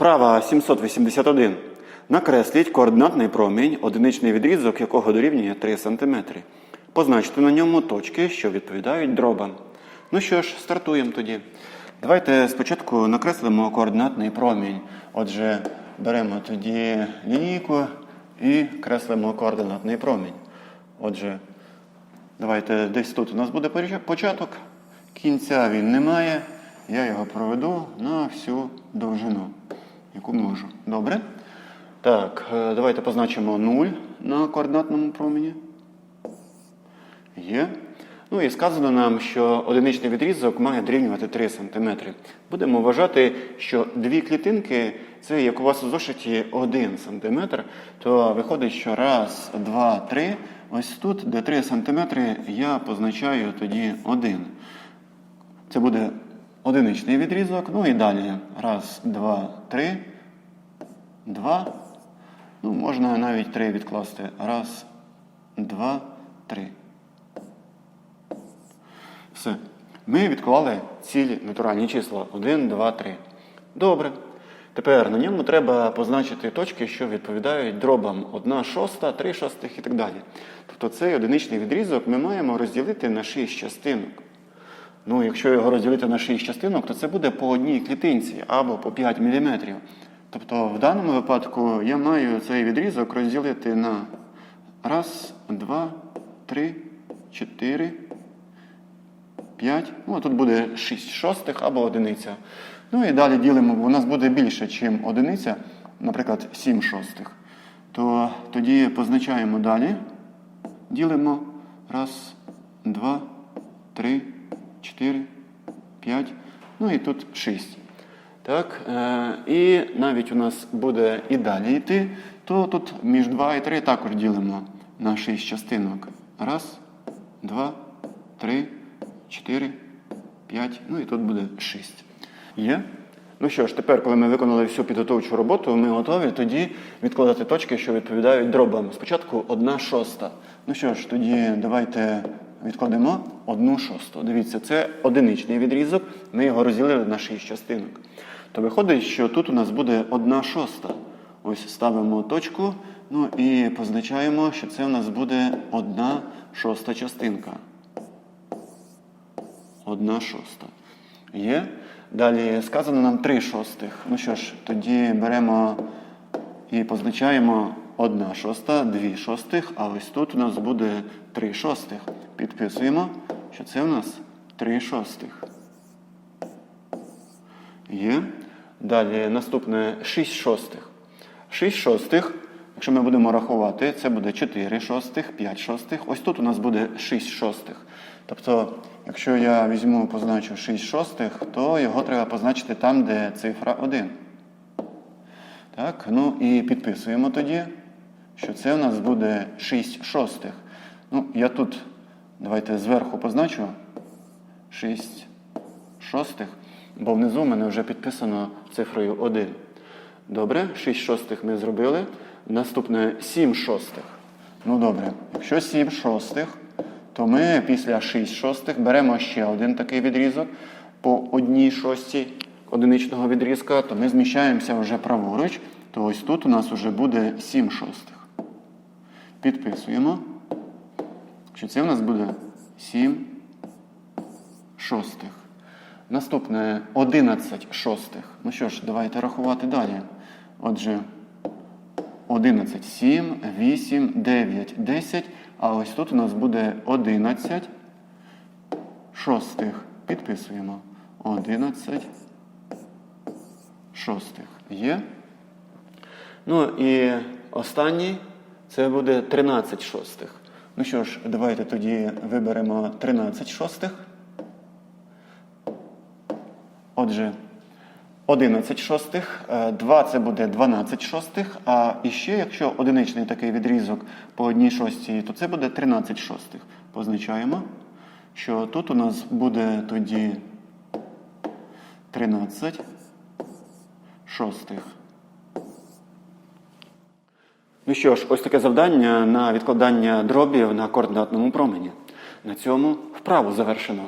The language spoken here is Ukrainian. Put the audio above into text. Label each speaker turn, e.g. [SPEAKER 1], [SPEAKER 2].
[SPEAKER 1] Вправа 781. Накресліть координатний промінь, одиничний відрізок якого дорівнює 3 см. Позначте на ньому точки, що відповідають дробам. Ну що ж, стартуємо тоді. Давайте спочатку накреслимо координатний промінь. Отже, беремо тоді лінійку і креслимо координатний промінь. Отже, давайте десь тут у нас буде початок. Кінця він не має. Я його проведу на всю довжину, яку можу. Добре? Так, е, давайте позначимо 0 на координатному промені. Є. Ну і сказано нам, що одиничний відрізок має дорівнювати 3 см. Будемо вважати, що дві клітинки це як у вас у зошиті 1 см, то виходить, що раз, два, три. Ось тут, де 3 см, я позначаю тоді 1. Це буде одиничний відрізок. Ну і далі. Раз, два, три. Два. Ну, можна навіть три відкласти. Раз, два, три. Все. Ми відклали цілі натуральні числа. 1, 2, 3. Добре. Тепер на ньому треба позначити точки, що відповідають дробам 1 шоста, 3 шостих і так далі. Тобто цей одиничний відрізок ми маємо розділити на 6 частинок. Ну, якщо його розділити на 6 частинок, то це буде по одній клітинці або по 5 мм. Тобто в даному випадку я маю цей відрізок розділити на раз, два, три, чотири, 5. Ну, а тут буде 6 шостих або одиниця. Ну і далі ділимо, бо у нас буде більше, ніж одиниця, наприклад, 7 шостих. То тоді позначаємо далі. Ділимо. Раз, два, три, чотири, п'ять. Ну і тут 6. Так, е, і навіть у нас буде і далі йти, то тут між 2 і 3 також ділимо на 6 частинок. Раз, два, три, 4, 5, ну і тут буде 6. Є? Ну що ж, тепер, коли ми виконали всю підготовчу роботу, ми готові тоді відкладати точки, що відповідають дробам. Спочатку 1 шоста. Ну що ж, тоді давайте відкладемо 1 шосту. Дивіться, це одиничний відрізок, ми його розділили на 6 частинок. То виходить, що тут у нас буде 1 шоста. Ось ставимо точку, ну і позначаємо, що це у нас буде 1 шоста частинка. Одна шоста. Є. Далі сказано нам 3 шостих. Ну що ж, тоді беремо і позначаємо 1 шоста, 2 шостих, а ось тут у нас буде 3 шостих. Підписуємо, що це у нас 3 шостих. Є. Далі наступне 6 шостих. 6 шостих, якщо ми будемо рахувати, це буде 4 шостих, 5 шостих. Ось тут у нас буде 6 шостих. Тобто, якщо я візьму, позначу 6 шостих, то його треба позначити там, де цифра 1. Так, ну і підписуємо тоді, що це у нас буде 6 шостих. Ну, я тут, давайте зверху позначу 6 шостих, бо внизу в мене вже підписано цифрою 1. Добре, 6 шостих ми зробили. Наступне 7 шостих. Ну добре, якщо 7 шостих, то ми після 6 шостих беремо ще один такий відрізок по одній шостій одиничного відрізка, то ми зміщаємося вже праворуч, то ось тут у нас вже буде 7 шостих. Підписуємо, що це у нас буде 7 шостих. Наступне 11 шостих. Ну що ж, давайте рахувати далі. Отже, 11, 7, 8, 9, 10. А ось тут у нас буде 11 шостих. Підписуємо. 11 шостих. Є. Ну і останній це буде 13 шостих. Ну що ж, давайте тоді виберемо 13 шостих. Отже, 11 шостих, 2 це буде 12 шостих, а іще, якщо одиничний такий відрізок по одній шостій, то це буде 13 шостих. Позначаємо, що тут у нас буде тоді 13 шостих. Ну що ж, ось таке завдання на відкладання дробів на координатному промені. На цьому вправу завершено.